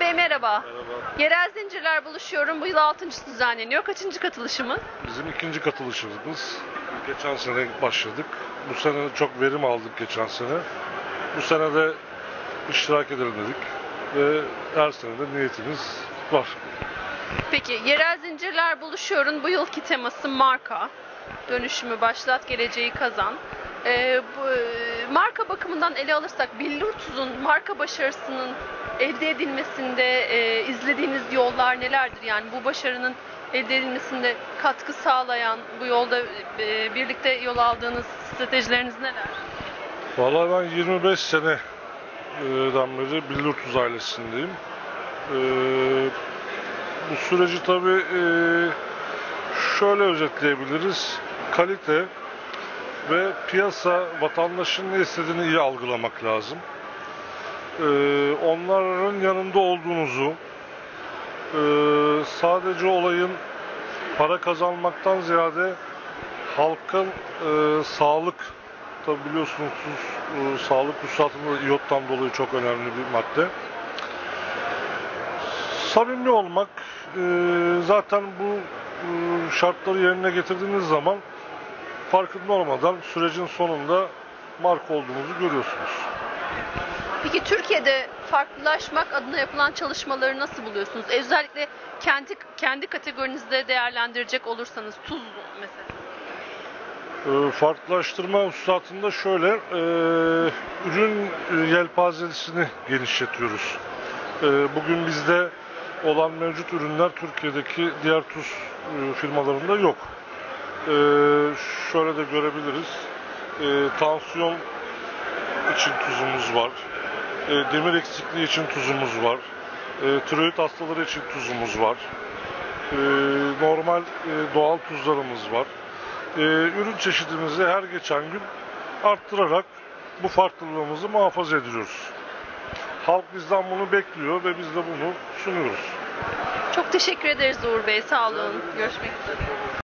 Merhaba. Merhaba. Yerel Zincirler Buluşuyorum. Bu yıl 6. düzenleniyor. Kaçıncı katılışımız? Bizim ikinci katılışımız. Geçen sene başladık. Bu sene çok verim aldık geçen sene. Bu sene de iştirak edelim dedik. Ve her sene de niyetimiz var. Peki Yerel Zincirler Buluşuyor'un bu yılki teması marka. Dönüşümü başlat, geleceği kazan. Ee, bu, e, marka bakımından ele alırsak Billurtuz'un marka başarısının elde edilmesinde e, izlediğiniz yollar nelerdir? Yani bu başarının elde edilmesinde katkı sağlayan, bu yolda e, birlikte yol aldığınız stratejileriniz neler? Vallahi ben 25 seneden beri Billurtuz ailesindeyim. Ee, bu süreci tabii e, şöyle özetleyebiliriz. Kalite ve piyasa vatandaşın ne istediğini iyi algılamak lazım. Ee, onların yanında olduğunuzu, e, sadece olayın para kazanmaktan ziyade halkın e, sağlık tabi biliyorsunuz e, sağlık ruhsatında iyottan dolayı çok önemli bir madde. Samimi olmak e, zaten bu e, şartları yerine getirdiğiniz zaman farkında olmadan sürecin sonunda marka olduğunuzu görüyorsunuz. Peki Türkiye'de farklılaşmak adına yapılan çalışmaları nasıl buluyorsunuz? Özellikle kendi kendi kategorinizde değerlendirecek olursanız tuz mesela. E, farklılaştırma hususatında şöyle, e, ürün yelpazesini genişletiyoruz. E, bugün bizde olan mevcut ürünler Türkiye'deki diğer tuz e, firmalarında yok. E, şöyle de görebiliriz. E, tansiyon için tuzumuz var. E, demir eksikliği için tuzumuz var. E, tiroid hastaları için tuzumuz var. E, normal e, doğal tuzlarımız var. E, ürün çeşidimizi her geçen gün arttırarak bu farklılığımızı muhafaza ediyoruz. Halk bizden bunu bekliyor ve biz de bunu sunuyoruz. Çok teşekkür ederiz Uğur Bey. Sağ olun. Görüşmek üzere.